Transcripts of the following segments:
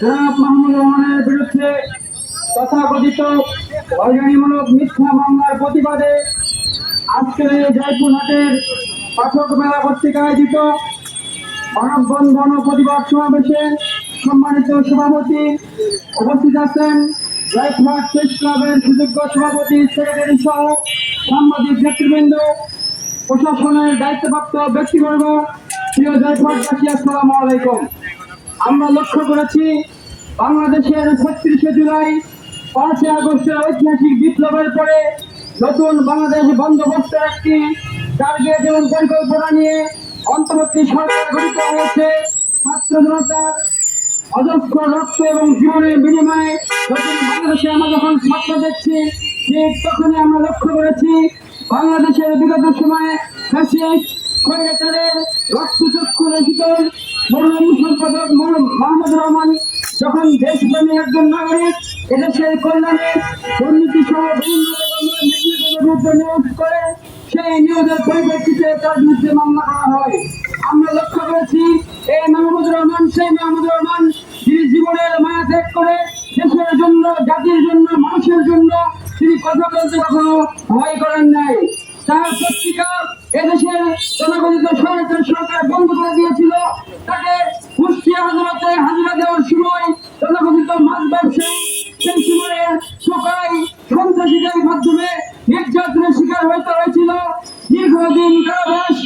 জনাব মাহমুদ রহমানের বিরুদ্ধে তথাকথিত হয়রানিমূলক মিথ্যা মামলার প্রতিবাদে আজকের জয়পুরহাটের পাঠক মেলা কর্তৃক আয়োজিত মানববন্ধন প্রতিবাদ সমাবেশে সম্মানিত সভাপতি উপস্থিত আছেন জয়পুরহাট প্রেস ক্লাবের সুযোগ্য সভাপতি সেক্রেটারি সহ সাংবাদিক নেতৃবৃন্দ, প্রশাসনের দায়িত্বপ্রাপ্ত ব্যক্তিবর্গ, প্রিয় জয়পুরহাটবাসী, আসসালামু আলাইকুম। আমরা লক্ষ্য করেছি বাংলাদেশের ছত্রিশে জুলাই, পাঁচই আগস্টের ঐতিহাসিক বিপ্লবের পরে নতুন বাংলাদেশ বন্দোবস্তের একটি টার্গেট এবং পরিকল্পনা নিয়ে অন্তর্বর্তী সরকার গঠিত হয়েছে। ছাত্র জনতার অজস্র রক্ত এবং জীবনের বিনিময়ে নতুন বাংলাদেশে আমরা যখন স্বপ্ন দেখছি, ঠিক তখনই আমরা লক্ষ্য করেছি বাংলাদেশের বিগত সময়ে ফ্যাসিস্ট খৈরাচারের রক্তচক্ষু রচিত মরুম সম্পাদক মোহাম্মদ রহমান যখন একজন নাগরিক, এদেশের কল্যাণে দুর্নীতি সহ বিরুদ্ধে করে সেই নিয়োগের পরিপ্রেক্ষিতে তার মামলা হয়। আমরা লক্ষ্য করেছি, এই মাহমুদ রহমান, সেই মাহমুদ রহমান যিনি জীবনের মায়া ত্যাগ করে দেশের জন্য, জাতির জন্য, মানুষের জন্য তিনি কথা বলতে কখনো ভয় করেন নাই। তার পত্রিকা এদেশের জনগঠিত সরকার সরকার বন্ধ করে দিয়েছিল, তাকে কুষ্টিয়া আদালতে হাজিরা দেওয়ার সময় জনগঠিত মাছ ব্যবসায়ী সেই সময়ে সকাই সন্ত্রাসীদের মাধ্যমে নির্যাতনের শিকার হতে হয়েছিল। দীর্ঘদিন কারাবাস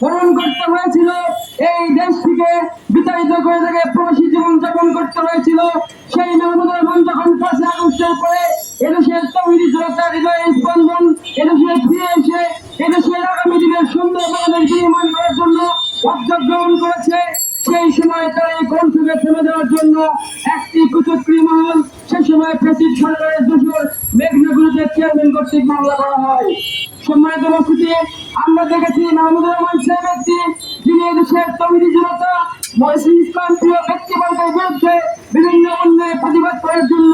বরণ করতে হয়েছিল। এই দেশ থেকে বিতাড়িত করে তাকে প্রবাসী জীবন যাপন করতে হয়েছিল। সেই মাহমুদ রহমান যখন পাঁচে আগস্টের পরে এদেশের তৌহিদি জনতার হৃদয়ে স্পন্দন এদেশে ফিরে এসে, এদেশের আগামী দিনের সুন্দর বাংলাদেশ নির্মাণ করার জন্য উদ্যোগ গ্রহণ করেছে। সেই সময় তার এই কণ্ঠকে থেমে দেওয়ার জন্য একটি কুচক্রী মহল সে সময় প্রেসিড সরকারের দুশোর মেঘনাগুলিতে চেয়ারম্যান কর্তৃক মামলা করা হয়। সম্মানিত উপস্থিতি, আমরা দেখেছি মাহমুদুর রহমান সে ব্যক্তি যিনি এদেশের তমিরি জনতা, মহসিন ইসলাম প্রিয় ব্যক্তিবর্গের বিরুদ্ধে বিভিন্ন অন্যায় প্রতিবাদ করার জন্য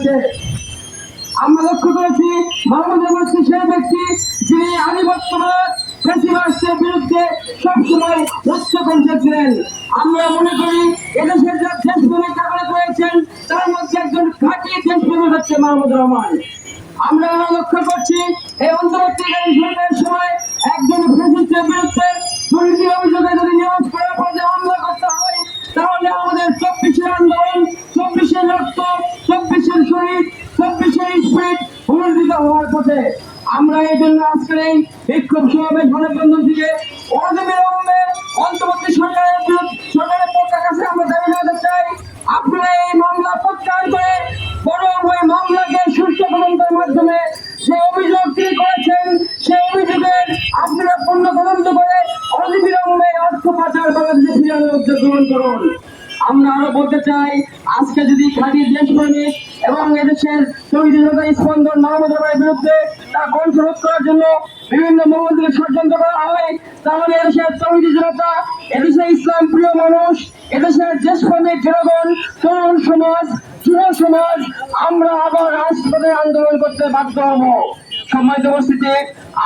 আছে আমরা লক্ষ্য করেছি মোহাম্মদ রহমান সেই ব্যক্তি যিনি আধিপত্যবাদ ফ্যাসিবাসের বিরুদ্ধে সবসময় উচ্চ কণ্ঠে ছিলেন। আমরা মনে করি, এদেশের যা দেশপ্রেমিক নাগরিক রয়েছেন তার মধ্যে একজন খাঁটি দেশপ্রেমিক হচ্ছে মাহমুদ রহমান। আমরা লক্ষ্য করছি, এই অন্তর্বর্তীকালীন সরকারের সময় একজন বিরুদ্ধে শহীদ চব্বিশের স্পিড হওয়ার পথে আমরা এই জন্য আজকের এই বিক্ষোভ সমাবেশ মানববন্ধন থেকে অনবিলম্বে অন্তর্বর্তী সরকারের সরকারের পক্ষের কাছে আমরা দাবি জানাতে চাই, আপনারা এই মামলা প্রত্যাহার করে বরং ওই মামলাকে সুস্থ তদন্তের মাধ্যমে যে অভিযোগ তিনি করেছেন সেই অভিযোগের আপনারা পূর্ণ তদন্ত করে অনবিলম্বে অর্থ পাচার বাংলাদেশে ফিরে আনার উদ্যোগ গ্রহণ করুন। আমরা আরও বলতে চাই, আজকে যদি খাঁটি দেশপ্রেমিক এবং এদেশের জনতা স্পন্দন রহমানের বিরুদ্ধে তা কণ্ঠরোধ করার জন্য বিভিন্ন মহল থেকে ষড়যন্ত্র করা হয়। তাহলে এদেশের শহীদ জনতা, এদেশের ইসলাম প্রিয় মানুষ, এদেশের দেশপ্রেমিক জনগণ, তরুণ সমাজ, যুব সমাজ, আমরা আবার রাজপথে আন্দোলন করতে বাধ্য হব। সম্মানিত উপস্থিতি,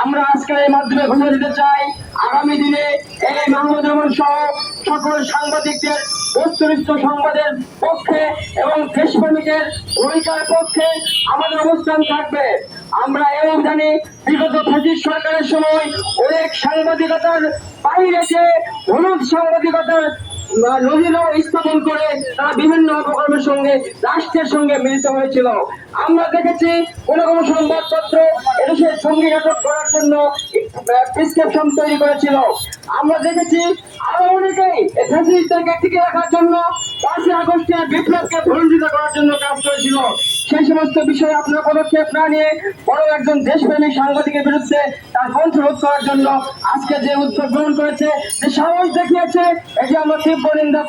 আমরা আজকের এই মাধ্যমে ঘুরে দিতে চাই। আগামী দিনে এই মাহমুদ রহমান সহ সকল সাংবাদিকদের, বস্তুনিষ্ঠ সংবাদের পক্ষে এবং দেশপ্রেমিকের ভূমিকার পক্ষে আমাদের অবস্থান থাকবে। আমরা এও জানি, বিগত ফ্যাসিস্ট সরকারের সময় অনেক সাংবাদিকতার বাইরে যে হলুদ সাংবাদিকতার নজির স্থাপন করে তারা বিভিন্ন অপকর্মের সঙ্গে, রাষ্ট্রের সঙ্গে মিলিত হয়েছিল। আমরা দেখেছি কোন কোন সংবাদপত্র এদেশের সঙ্গী নাটক করার জন্য প্রেসক্রিপশন তৈরি করেছিল। আমরা দেখেছি আরও অনেকেই ফ্যাসিলিটিকে টিকে রাখার জন্য পাঁচই আগস্টের বিপ্লবকে ভঞ্জিত করার জন্য কাজ করেছিল। সেই সমস্ত বিষয়ে আপনার পদক্ষেপ না নিয়ে বড় একজন দেশপ্রেমিক সাংবাদিকের বিরুদ্ধে তার কণ্ঠ রোধ করার জন্য আজকে যে উদ্যোগ গ্রহণ করেছে, যে সাহস দেখিয়েছে, এটি আমরা তীব্র নিন্দা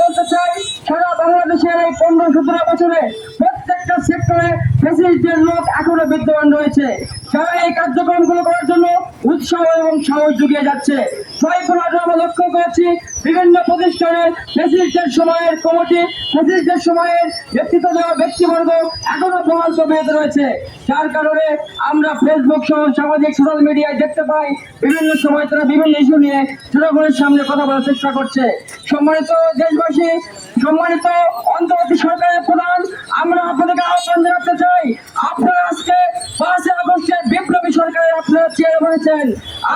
বলতে চাই, সারা বাংলাদেশের পনেরো সতেরো বছরে প্রত্যেকটা সেক্টরে ফেসিলিটির লোক এখনও বিদ্যমান রয়েছে। যারা এই কার্যক্রমগুলো করার জন্য উৎসাহ এবং সাহস জুগিয়ে যাচ্ছে। ছয়গুলো আমরা লক্ষ্য করেছি বিভিন্ন প্রতিষ্ঠানের ফেসিলিটির সময়ের কমিটি ফেসিলিটির সময়ের নেতৃত্ব দেওয়া ব্যক্তিবর্গ এখনও প্রমাণ বেঁধে রয়েছে। যার কারণে আমরা ফেসবুক সহ সামাজিক সোশ্যাল মিডিয়ায় দেখতে পাই, বিভিন্ন সময় তারা বিভিন্ন ইস্যু নিয়ে জনগণের সামনে কথা বলার চেষ্টা করছে। সম্মানিত দেশবাসী, সম্মানিত অন্তর্বর্তী সরকারের প্রধান, আমরা আপনাদেরকে আহ্বান জানাতে চাই, আপনারা আজকে আপনারা চেয়ারে বলেছেন,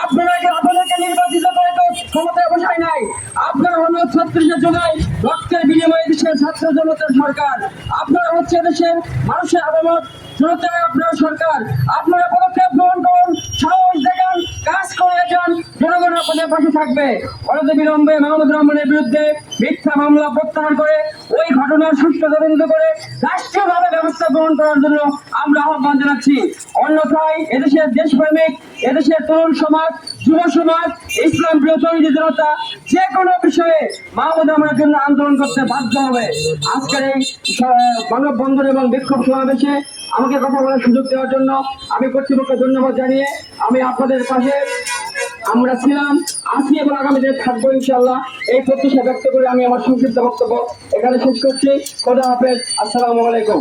আপনারা আপনাকে নির্বাচিত করে তো ক্ষমতায় বসায় নাই? আপনারা হলো ছত্রিশে জুলাই রক্তের বিনিময়ে দেশের ছাত্র জনতার সরকার। আপনারা হচ্ছে দেশের মানুষের আবামত জনতার আপনার সরকার। আপনারা পদক্ষেপ গ্রহণ করুন, সাহস দেখান, কাজ করে যান জনগণ আপনাদের পাশে থাকবে। অনতি বিলম্বে মাহমুদ রহমানের বিরুদ্ধে মিথ্যা মামলা প্রত্যাহার করে ওই ঘটনার সুষ্ঠু তদন্ত করে রাষ্ট্রীয়ভাবে ব্যবস্থা গ্রহণ করার জন্য আমরা আহ্বান জানাচ্ছি। অন্যথায় এদেশের দেশপ্রেমিক, এদেশের তরুণ সমাজ, যুব সমাজ, ইসলাম প্রিয়তরী জনতা যে কোনো বিষয়ে মাহমুদ রহমানের জন্য আন্দোলন করতে বাধ্য হবে। আজকের এই মানববন্ধন এবং বিক্ষোভ সমাবেশে আমাকে কথা বলার সুযোগ দেওয়ার জন্য আমি কর্তৃপক্ষকে ধন্যবাদ জানিয়ে আমি আপনাদের পাশে আমরা ছিলাম আজকে এবং আগামী দিনে থাকব ইনশাল্লাহ এই প্রত্যাশা ব্যক্ত করে আমি আমার সংক্ষিপ্ত বক্তব্য এখানে শেষ করছি। খোদা হাফেজ। আসসালামু আলাইকুম।